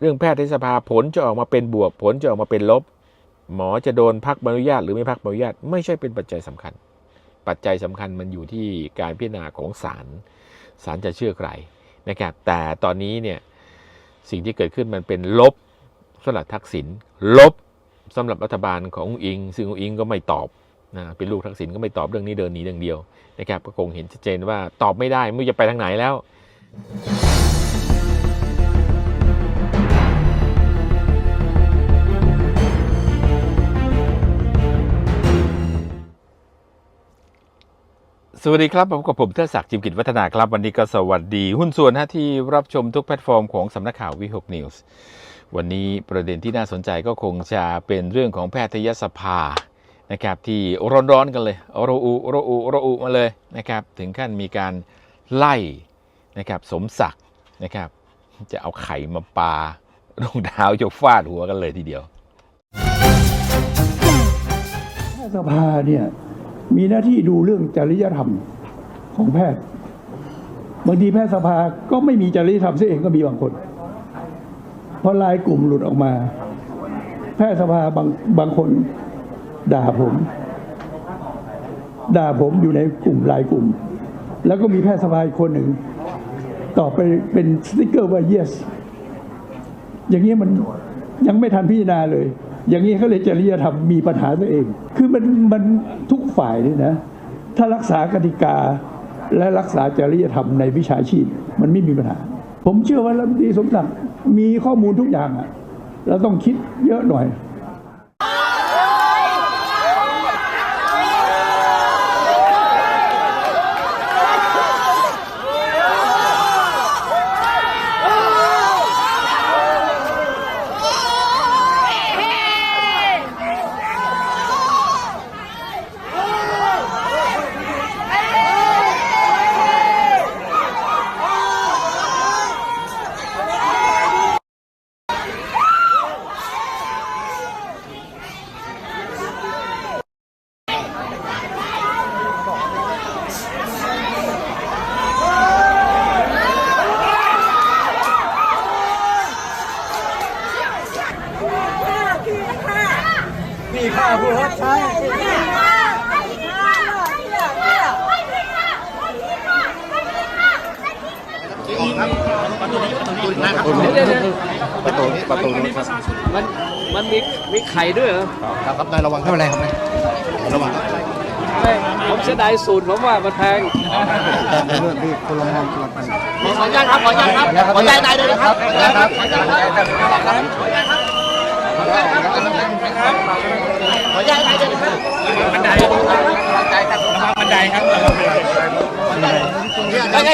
เรื่องแพทยสภาผลจะออกมาเป็นบวกผลจะออกมาเป็นลบ หมอจะโดนพักใบอนุญาตหรือไม่พักใบอนุญาต ไม่ใช่เป็นปัจจัยสำคัญ ปัจจัยสำคัญมันอยู่ที่การพิจารณาของศาลศาลจะเชื่อใครนะครับแต่ตอนนี้เนี่ยสิ่งที่เกิดขึ้นมันเป็นลบสำหรับทักษิณลบสำหรับรัฐบาลขององอิง ซึ่งองอิงก็ไม่ตอบนะเป็นลูกทักษิณก็ไม่ตอบเรื่องนี้เดินหนีเรื่องเดียวนะครับก็คงเห็นชัดเจนว่าตอบไม่ได้ไม่รู้จะไปทางไหนแล้ว สวัสดีครับผมกับผมเทดศักดิ์จิมกิจวัฒนาครับ วันนี้ก็สวัสดีหุ้นส่วนนะที่รับชมทุกแพลตฟอร์มของสำนักข่าววิหกนิวส์วันนี้ประเด็นที่น่าสนใจก็คงจะเป็นเรื่องของแพทยสภานะครับที่ร้อนๆกันเลยโรอุโรอุโรอุมาเลยนะครับถึงขั้นมีการไล่นะครับสมศักดิ์นะครับจะเอาไข่มาปา รองเท้ายกฟาดหัวกันเลยทีเดียวแพทยสภาเนี่ย มีหน้าที่ดูเรื่องจริยธรรมของแพทย์บางทีแพทยสภาก็ไม่มีจริยธรรมเสียเองก็มีบางคน เพราะลายกลุ่มหลุดออกมา แพทยสภาบางบางคน ด่าผม ด่าผมอยู่ในกลุ่มลายกลุ่ม แล้วก็มีแพทยสภาอีกคนหนึ่งตอบไปเป็นสติกเกอร์ว่า yes อย่างนี้มันยังไม่ทันพิจารณาเลย อย่างนี้เขาเลยจริยธรรมมีปัญหาตัวเอง คือมันมันทุกฝ่ายเลยนะ ถ้ารักษากติกาและรักษาจริยธรรมในวิชาชีพ มันไม่มีปัญหา ผมเชื่อว่ารัฐมนตรีสมศักดิ์มีข้อมูลทุกอย่างอะเราต้องคิดเยอะหน่อย ประตูนี้ประตูนู้นครับมันมันมีมีไข่ด้วยเหรอครับครับนายระวังไม่เป็นไรครับนายระวังไม่ผมเสียดายสูตรผมว่ามันแพงแต่เรื่องที่คนละมองคนละไปขออนุญาตครับขออนุญาตครับขออนุญาตนายด้วยนะครับครับขออนุญาตนายด้วยนะครับบันไดบันไดครับบันไดครับครับ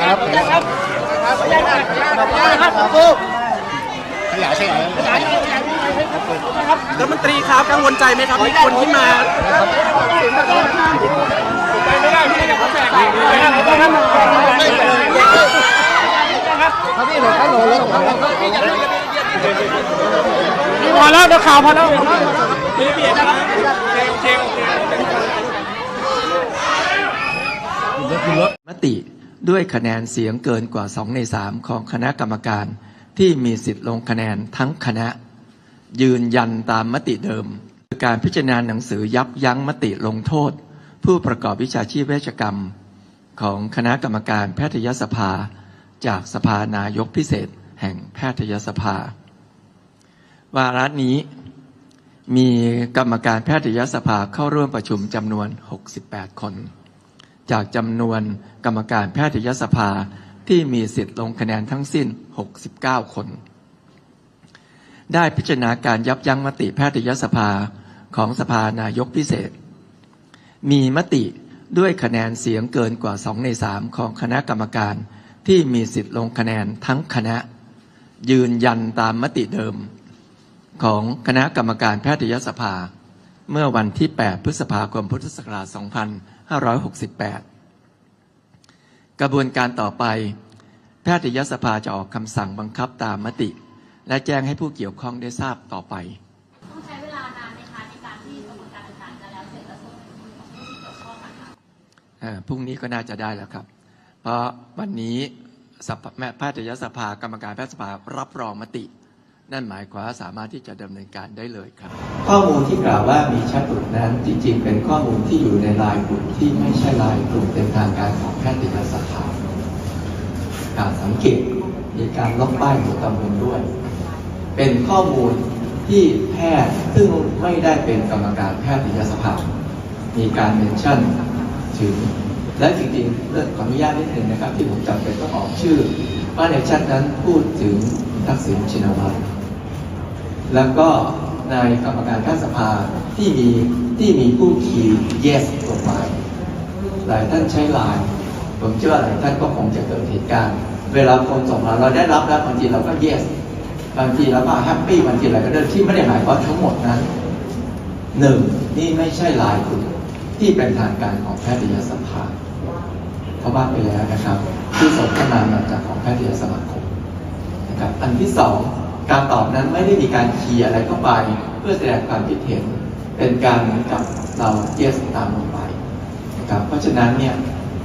ครับขออนุญาตครับขออนุญาตครับครู ขยายขยายขยายครับรัฐมนตรีครับกังวลใจไหมครับที่คนที่มาพอแล้วเดี๋ยวข่าวพอแล้วมติด้วยคะแนนเสียงเกินกว่า 2 ใน 3 ของคณะกรรมการ ที่มีสิทธิ์ลงคะแนนทั้งคณะ ยืนยันตามมติเดิม การพิจารณาหนังสือยับยั้งมติลงโทษ ผู้ประกอบวิชาชีพเวชกรรม ของคณะกรรมการแพทยสภา จากสภานายกพิเศษแห่งแพทยสภา วาระนี้มีกรรมการแพทยสภาเข้าร่วมประชุมจำนวน 68 คน จากจำนวนกรรมการแพทยสภาที่มีสิทธิ์ลงคะแนนทั้งสิ้น 69 คน ได้พิจารณาการยับยั้งมติแพทยสภาของสภานายกพิเศษ มีมติด้วยคะแนนเสียงเกินกว่า 2 ใน 3 ของคณะกรรมการที่มีสิทธิ์ลงคะแนนทั้งคณะ ยืนยันตามมติเดิม ของคณะกรรมการแพทยสภา เมื่อวันที่ 8 พฤษภาคมพุทธศักราช 2568 กระบวนการต่อไป แพทยสภาจะออกคำสั่งบังคับตามมติ และแจ้งให้ผู้เกี่ยวข้องได้ทราบต่อไป ต้องใช้เวลานานไหมคะในการที่กระบวนการต่างๆจะแล้วเสร็จและส่งถึงมือของผู้ที่เกี่ยวข้องอะค่ะเอ่อพรุ่งนี้ก็น่าจะได้แล้วครับ เพราะวันนี้สภาแพทยสภากรรมการแพทยสภารับรองมติ นั่นหมายความว่าสามารถที่จะดำเนินการได้เลยครับ ข้อมูลที่กล่าวว่ามีแชทหลุดนั้นจริงๆ เป็นข้อมูลที่อยู่ในไลน์กลุ่มที่ไม่ใช่ไลน์กลุ่มเป็นทางการของแพทยสภา การสังเกตมีการลบป้ายหัวตำบลด้วย เป็นข้อมูลที่แพทย์ซึ่งไม่ได้เป็นกรรมการแพทยสภา มีการเมนชั่นถึง และจริงๆเรื่องขออนุญาตนิดหนึ่งนะครับ ที่ผมจำเป็นต้องออกชื่อ ว่าในแชทนั้นพูดถึงทักษิณชินวัตรแล้วก็ในกรรมการแพทยสภาที่มีที่มีผู้คีย์ yes กฎหมายหลายท่านใช้ไลน์ ผมเชื่อว่าหลายท่านก็คงจะเกิดเหตุการณ์ เวลาคนส่งมาเราได้รับแล้วบางทีเราก็ yes บางทีเราก็แฮปปี้บางทีเรก็เดินที่ไม่ได้หมายความว่าทั้งหมดนั้นหนึ่งนี่ไม่ใช่ลน์คุณที่เป็นทางการของแพทยสภาเขาบ้าไปแล้วนะครับ ที่ส่งเข้ามามาจากของแพทยสมาคมนะครับอันที่สองการตอบนั้นไม่ได้มีการเคียอะไรเข้าไป เพื่อแสดงความคิดเห็น เป็นการเหมือนกับเรา yes ตามลงไปนะครับเพราะฉะนั้นเนี่ย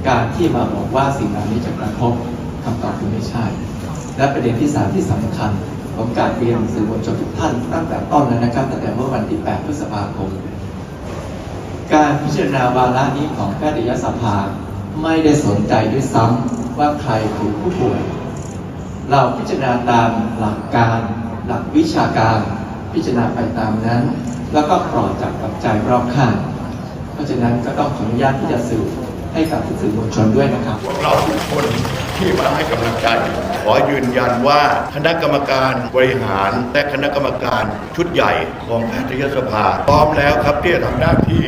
การที่มาบอกว่าสิ่งเหล่านี้จะกระทบคำตอบคือไม่ใช่ และประเด็นที่สามที่สำคัญผมกรารเรียนสื่อมวลชนทุกท่านตั้งแต่ต้นแล้วนะครับตั้งแต่เมื่อวันที่ 8 พฤษภาคม การพิจารณาวาระนี้ของแพทยสภาไม่ได้สนใจด้วยซ้ำว่าใครคือผู้ป่วย เราพิจารณาตามหลักการหลักวิชาการพิจารณาไปตามนั้น แล้วก็ปลอดจากปัจจัยรอบข้าง เพราะฉะนั้นก็ต้องขออนุญาตที่จะสื่อ ให้กับสื่อมวลชนด้วยนะครับ เราทุกคนที่มาให้กำลังใจ ขอยืนยันว่าคณะกรรมการบริหาร และคณะกรรมการชุดใหญ่ของแพทยสภา พร้อมแล้วครับที่จะทำหน้าที่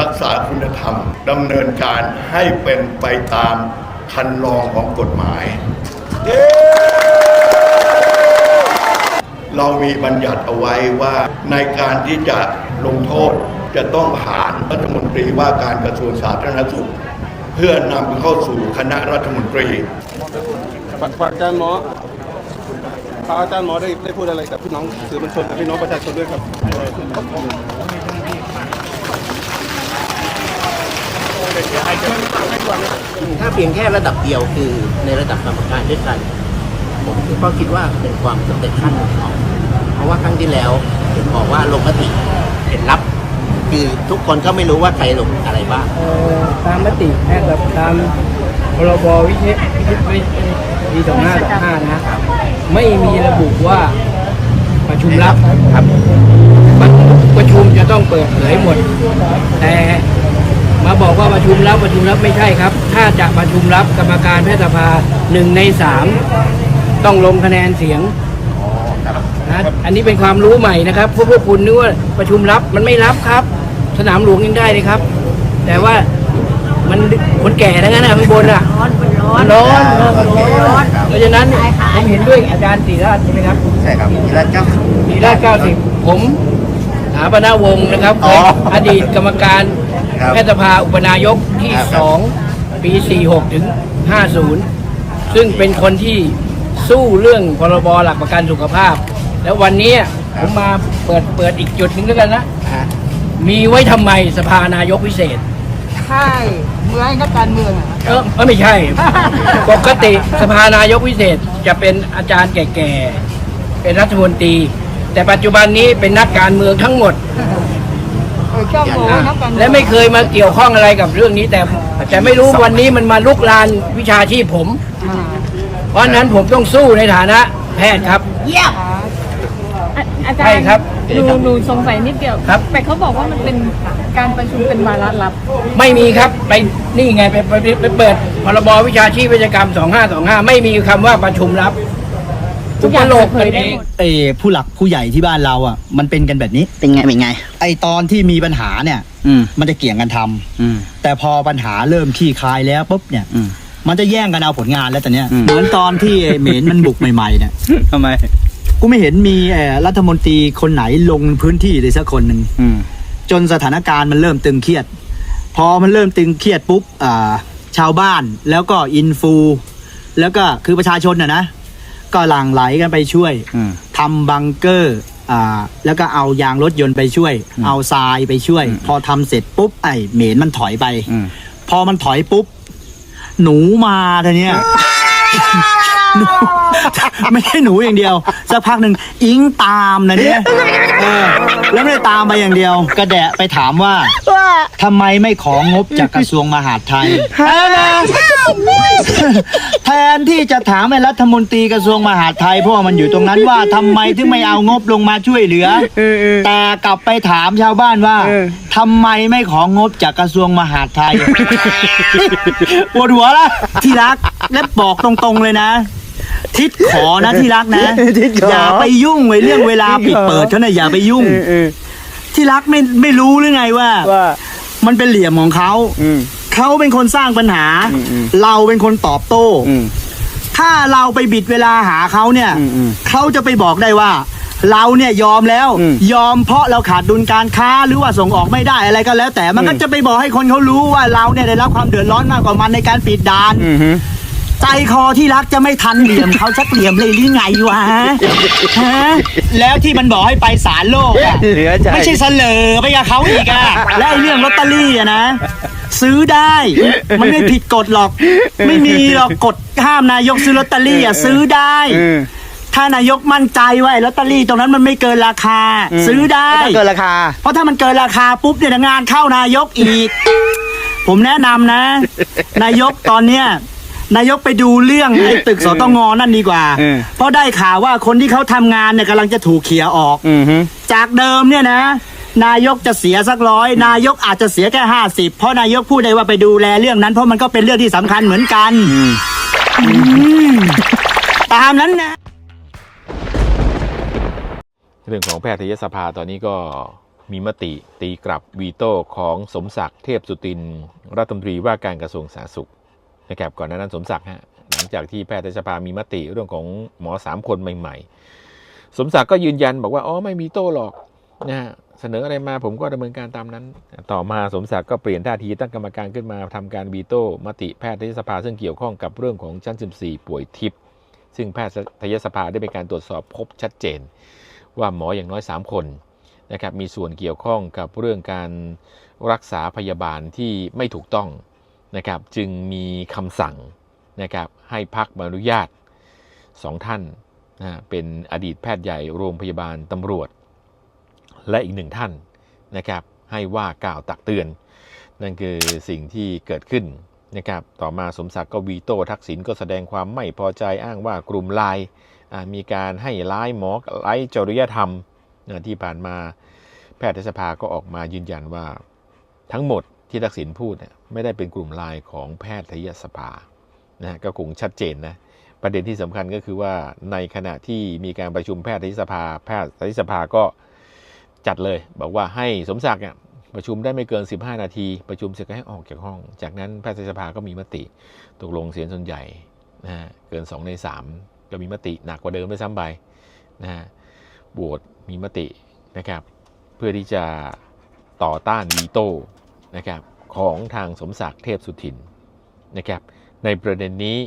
รักษาคุณธรรมดำเนินการให้เป็นไปตามคันลองของกฎหมาย เรามีบัญญัติเอาไว้ว่าในการที่จะลงโทษจะต้องผ่านรัฐมนตรีว่าการกระทรวงสาธารณสุข พื่อนำเข้าสู่คณะรัฐมนตรีฝากฝากอาจารย์หมอฝากอาจารย์หมอได้ได้พูดอะไรกับพี่น้องสื่อมวลชนกับพี่น้องประชาชนด้วยครับถ้าเพียงแค่ระดับเดียวคือในระดับกรรมการด้วยกัน ผมก็คิดว่าเป็นความสำเร็จขั้นหนึ่งของเพราะว่าครั้งที่แล้วเห็นบอกว่าลงมติเห็นรับ คือทุกคนก็ไม่รู้ว่าใครลงอะไรบ้างเอ่อตามมติแพทย์แบบตามพรบวิเศษปีสองห้าสองห้านะไม่มีระบุว่าประชุมลับครับประชุมจะต้องเปิดเผยหมด แต่มาบอกว่าประชุมลับประชุมลับไม่ใช่ครับ ถ้าจะประชุมลับกรรมการแพทยสภาหนึ่งในสามต้องลงคะแนนเสียงนะอันนี้เป็นความรู้ใหม่นะครับพวกพวกคุณนึกว่าประชุมลับมันไม่รับครับ สนามหลวงยังได้เลยครับ แต่ว่ามันคนแก่ทั้งนั้นนะข้างบนอะ ร้อนมันร้อมันนร้อนร้อนเพราะฉะนั้นผมเห็นด้วยอาจารย์ตีราชใช่ไหมครับใช่ครับมีร้านเจ้าตีราชเก้าสิบผมถาปนาวงศ์นะครับอ๋ออดีตกรรมการครับแพทยสภาอุปนายกที่ครับ สองปีสี่หกถึงห้าศูนย์ซึ่งเป็นคนที่สู้เรื่องพรบหลักประกันสุขภาพ แล้ววันนี้ผมมาเปิดเปิดอีกจุดหนึ่งแล้วกันนะ มีไว้ทำไมสภานายกพิเศษ ใช่เมื่อให้นักการเมืองอะ เออไม่ใช่ ปกติสภานายกพิเศษจะเป็นอาจารย์แก่ๆ เป็นรัฐมนตรี แต่ปัจจุบันนี้เป็นนักการเมืองทั้งหมดเออชอบโง่นักการเมืองและไม่เคยมาเกี่ยวข้องอะไรกับเรื่องนี้ แต่แต่ไม่รู้วันนี้มันมาลุกลานวิชาชีพผม อ่าเพราะฉะนั้นผมต้องสู้ในฐานะแพทย์ครับ เยี่ยม อาจารใช่ย์ครับหนูหนูสงสัยนิดเดียว ครับ แต่เขาบอกว่ามันเป็นการประชุมเป็นวาระลับ ไม่มีครับไปนี่ไงไปไปไปเปิดพรบวิชาชีพวิชกรรม 2525 ไม่มีคำว่าประชุมลับทุกอย่างโลกเปิดเผยได้เองหมดไอ้ผู้หลักผู้ใหญ่ที่บ้านเราอะ มันเป็นกันแบบนี้ เป็นไง เป็นไง ไอ้ตอนที่มีปัญหาเนี่ย อืม มันจะเกี่ยงกันทำอืม แต่พอปัญหาเริ่มขี้คายแล้วปุ๊บเนี่ย อืม มันจะแย่งกันเอาผลงานแล้วตอนเนี้ยอืม เหมือนตอนที่ไอ้เหม็นมันบุกใหม่ๆเนี่ย ทำไม กูไม่เห็นมีเอ่อรัฐมนตรีคนไหนลงพื้นที่เลยสักคนหนึ่ง อืม จนสถานการณ์มันเริ่มตึงเครียด พอมันเริ่มตึงเครียดปุ๊บอ่าชาวบ้านแล้วก็อินฟูแล้วก็คือประชาชนน่ะนะ ก็หลั่งไหลกันไปช่วยอืม ทำบังเกอร์อ่าแล้วก็เอายางรถยนต์ไปช่วยอืมเอาทรายไปช่วยอืมพอทำเสร็จปุ๊บไอ้เหม็นมันถอยไป อืม พอมันถอยปุ๊บ หนูมาทีเนี้ย หนู ไม่ใช่หนูอย่างเดียวสักพักหนึ่งอิงตามนะเนี่ยเออแล้วไม่ได้ตามไปอย่างเดียว กระแดะไปถามว่าทำไมไม่ของบจากกระทรวงมหาดไทย แทนที่จะถามไอ้รัฐมนตรีกระทรวงมหาดไทยเพราะว่ามันอยู่ตรงนั้นว่าทำไมถึงไม่เอางบลงมาช่วยเหลือแต่กลับไปถามชาวบ้านว่าทำไมไม่ของบจากกระทรวงมหาดไทย ปวดหัวละที่รักและบอกตรงๆเลยนะ ทิศขอนะที่รักนะอย่าไปยุ่งไว้เรื่องเวลาปิดเปิดเขานะอย่าไปยุ่งที่รักไม่ไม่รู้หรือไงว่ามันเป็นเหลี่ยมของเขาเขาเป็นคนสร้างปัญหาเราเป็นคนตอบโต้ถ้าเราไปบิดเวลาหาเขาเนี่ยเขาจะไปบอกได้ว่า เราเนี่ยยอมแล้วยอมเพราะเราขาดดุลการค้าหรือว่าส่งออกไม่ได้อะไรก็แล้ว แต่มันก็จะไปบอกให้คนเขารู้ว่าเราเนี่ยได้รับความเดือดร้อนมากกว่ามันในการปิดด่าน ใจคอที่รักจะไม่ทันเหลี่ยมเขาสักเหลี่ยมเลยหรือไงวะฮะแล้วที่มันบอกให้ไปศาลโลกอะไม่ใช่เสลอไปกับเขาอีกอะและไอ้เรื่องลอตเตอรี่อะนะ ซื้อได้ มันไม่ผิดกฎหรอก ไม่มีหรอกกฎห้ามนายกซื้อลอตเตอรี่อะซื้อได้ถ้านายกมั่นใจว่าไอ้ลอตเตอรี่ตรงนั้นมันไม่เกินราคา ซื้อได้เกินราคา เพราะถ้ามันเกินราคาปุ๊บเนี่ยงานเข้านายกอีก ผมแนะนำนะ นายกตอนเนี้ย นายกไปดูเรื่องไอ้ตึกสตงนั่นดีกว่า เออ เพราะได้ข่าวว่าคนที่เขาทำงานเนี่ยกำลังจะถูกเขี่ยออกจากเดิมเนี่ยนะ นายกจะเสียสักร้อยนายกอาจจะเสียแค่ห้าสิบเพราะนายกพูดได้ว่าไปดูแลเรื่องนั้น เพราะมันก็เป็นเรื่องที่สำคัญเหมือนกันอืมตามนั้นนะ เรื่องของแพทยสภาตอนนี้ก็มีมติตีกลับวีโต้ของสมศักดิ์เทพสุติน รัฐมนตรีว่าการกระทรวงสาธารณสุข นะครับก่อนหน้านั้นสมศักดิ์ฮะหลังจากที่แพทยสภามีมติเรื่องของหมอสามคนใหม่ ๆ สมศักดิ์ก็ยืนยันบอกว่าอ๋อไม่มีโต้หรอกนะฮะเสนออะไรมาผมก็ดำเนินการตามนั้น ต่อมาสมศักดิ์ก็เปลี่ยนท่าทีตั้งกรรมการขึ้นมาทำการวีโต้มติแพทยสภาซึ่งเกี่ยวข้องกับเรื่องของชั้น 14 ป่วยทิพย์ซึ่งแพทยสภาได้มีการตรวจสอบพบชัดเจน ว่าหมออย่างน้อย 3 คนนะครับมีส่วนเกี่ยวข้องกับเรื่องการรักษาพยาบาลที่ไม่ถูกต้อง นะครับจึงมีคำสั่งนะครับให้พักบอนุญาต2ท่านนะเป็นอดีตแพทย์ใหญ่โรงพยาบาลตำรวจ และอีกหนึ่งท่านนะครับให้ว่ากล่าวตักเตือน นั่นคือสิ่งที่เกิดขึ้นนะครับต่อมาสมศักดิ์ก็วีโต้ทักษิณก็แสดงความไม่พอใจอ้างว่ากลุ่มไลน์อ่มีการให้ร้ายหมอไร้จริยธรรมนะที่ผ่านมาแพทยสภาก็ออกมายืนยันว่าทั้งหมดที่ทักษิณพูดเนี่ย ไม่ได้เป็นกลุ่มไลน์ของแพทยสภานะก็คงชัดเจนนะประเด็นที่สำคัญก็คือว่าในขณะที่มีการประชุมแพทยสภา แพทยสภาก็จัดเลย บอกว่าให้สมศักดิ์เนี่ยประชุมได้ไม่เกิน 15 นาที ประชุมเสร็จก็ให้ออกจากห้อง จากนั้นแพทยสภาก็มีมติตกลงเสียงส่วนใหญ่นะฮะเกิน 2 ใน 3 ก็มีมติหนักกว่าเดิมด้วยซ้ำไปนะฮะโหวตมีมตินะครับ เพื่อที่จะต่อต้านวีโต้นะครับ ของทางสมศักดิ์เทพสุทินนะครับในประเด็นนี้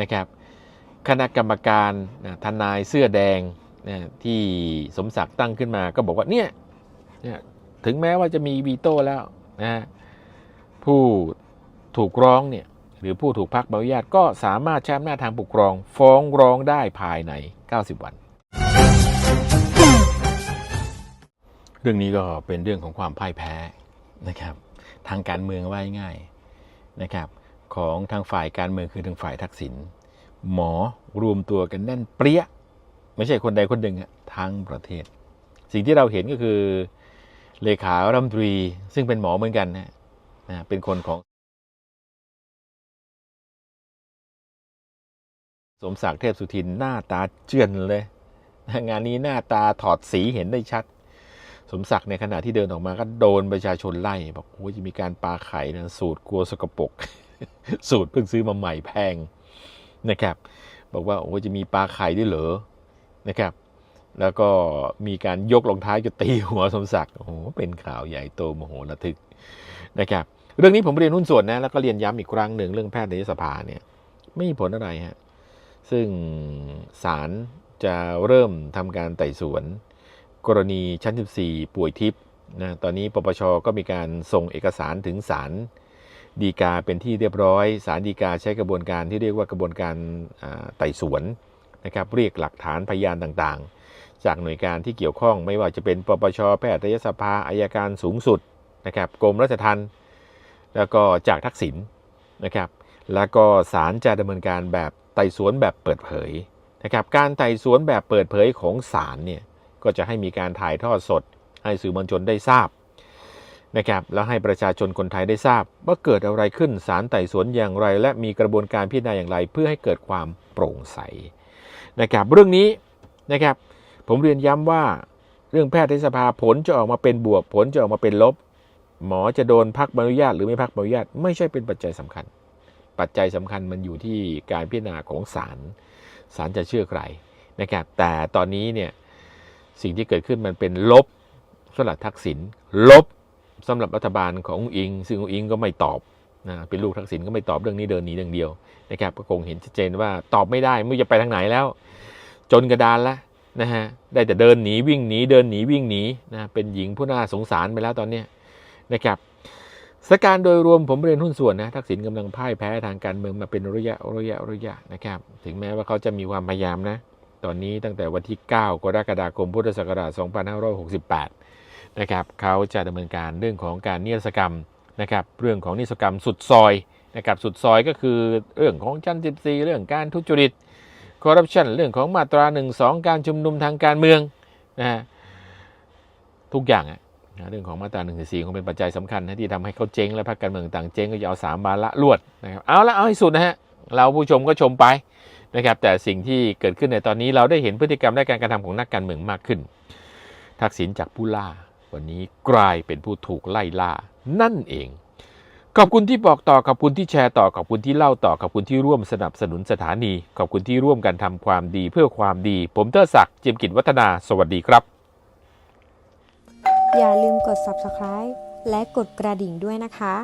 นะครับคณะกรรมการนะทนายเสื้อแดงนะที่สมศักดิ์ตั้งขึ้นมาก็บอกว่าเนี่ยเนี่ยถึงแม้ว่าจะมีวีโต้แล้วนะฮะผู้ถูกร้องเนี่ยหรือผู้ถูกพักใบอนุญาตก็สามารถใช้อำนาจทางปกครอง ฟ้องร้องได้ภายใน 90 วัน เรื่องนี้ก็เป็นเรื่องของความพ่ายแพ้นะครับ ทางการเมืองว่าง่ายนะครับของทางฝ่ายการเมืองคือทางฝ่ายทักษิณหมอรวมตัวกันแน่นเปรี้ยไม่ใช่คนใดคนหนึ่งอะทั้งประเทศ สิ่งที่เราเห็นก็คือเลขารัฐมนตรีซึ่งเป็นหมอเหมือนกันนะเป็นคนของ สมศักดิ์เทพสุทินหน้าตาเจือนเลย งานนี้หน้าตาถอดสีเห็นได้ชัด มศักดิ์ในขณะที่เดินออกมาก็โดนประชาชนไล่บอกโอ้ยจะมีการปาไข่นะสูตรกลัวสกปรกสูตรเพิ่งซื้อมาใหม่แพงนะครับ บอกว่าโอ้จะมีปลาไข่ด้วยเหรอนะครับ แล้วก็มีการยกรองเท้าจะตีหัวสมศักดิ์โอ้โหเป็นข่าวใหญ่โตโมโหระทึกนะครับ เรื่องนี้ผมเรียนหุ้นส่วนนะแล้วก็เรียนย้ำอีกครั้งหนึ่งเรื่องแพทยสภาเนี่ยไม่มีผลอะไรฮะซึ่งศาลจะเริ่มทำการไต่สวน กรณีชั้น 14 ป่วยทิพย์นะตอนนี้ปปชก็มีการส่งเอกสารถึงศาลดีกาเป็นที่เรียบร้อยศาลฎีกาใช้กระบวนการที่เรียกว่ากระบวนการไต่สวนนะครับเรียกหลักฐานพยานต่างๆ จากหน่วยงานที่เกี่ยวข้องไม่ว่าจะเป็นปปชแพทยสภาอายการสูงสุดนะครับกรมราชทัณฑ์แล้วก็จากทักษิณนะครับแล้วก็ศาลจะดำเนินการแบบไต่สวนแบบเปิดเผยนะครับการไต่สวนแบบเปิดเผยของศาลเนี่ย ก็จะให้มีการถ่ายทอดสด ให้สื่อมวลชนได้ทราบนะครับแล้วให้ประชาชนคนไทยได้ทราบ ว่าเกิดอะไรขึ้นศาลไต่สวนอย่างไร และมีกระบวนการพิจารณาอย่างไร เพื่อให้เกิดความโปร่งใสนะครับเรื่องนี้นะครับผมเรียนย้ำว่าเรื่องแพทยสภาผลจะออกมาเป็นบวกผลจะออกมาเป็นลบ หมอจะโดนพักใบอนุญาต หรือไม่พักใบอนุญาต ไม่ใช่เป็นปัจจัยสำคัญ ปัจจัยสำคัญมันอยู่ที่การพิจารณาของศาลศาลจะเชื่อใครนะครับแต่ตอนนี้เนี่ย สิ่งที่เกิดขึ้นมันเป็นลบสำหรับทักษิณลบสำหรับรัฐบาลขององอิง ซึ่งองอิงก็ไม่ตอบนะเป็นลูกทักษิณก็ไม่ตอบเรื่องนี้เดินหนีเรื่องเดียวนะครับก็คงเห็นชัดเจนว่าตอบไม่ได้ไม่รู้จะไปทางไหนแล้ว จนกระดานแล้วนะฮะได้แต่เดินหนีวิ่งหนีเดินหนีวิ่งหนีนะเป็นหญิงผู้น่าสงสารไปแล้วตอนนี้นะครับสถานการณ์โดยรวมผมเรียนหุ้นส่วนนะทักษิณกำลังพ่ายแพ้ทางการเมืองมาเป็นระยะระยะระยะนะครับ ถึงแม้ว่าเขาจะมีความพยายามนะ ตอนนี้ตั้งแต่วันที่ 9 กรกฎาคมพุทธศักราช 2568 นะครับเขาจะดำเนินการเรื่องของการนิรศกรรมนะครับเรื่องของนิรศกรรมสุดซอยนะครับสุดซอยก็คือเรื่องของชั้น 14 เรื่องการทุจริตคอร์รัปชันเรื่องของมาตรา 1 2 การชุมนุมทางการเมืองนะฮะทุกอย่างอะนะเรื่องของมาตรา1นึคงเป็นปัจจัยสำคัญนะที่ทำให้เขาเจ๊งและพรรคการเมืองต่างเจ๊งก็จะเอาสามบาละลวดนะครับเอาละเอาให้สุดนะฮะเราผู้ชมก็ชมไป นะครับแต่สิ่งที่เกิดขึ้นในตอนนี้เราได้เห็นพฤติกรรมและการกระทำของนักการเมืองมากขึ้น ทักษิณจากผู้ล่า วันนี้กลายเป็นผู้ถูกไล่ล่า นั่นเอง ขอบคุณที่บอกต่อขอบคุณที่แชร์ต่อขอบคุณที่เล่าต่อขอบคุณที่ร่วมสนับสนุนสถานี ขอบคุณที่ร่วมกันทำความดีเพื่อความดี ผมเตอร์ศักดิ์เจียมกิจวัฒนา สวัสดีครับ อย่าลืมกด subscribe และกดกระดิ่งด้วยนะคะ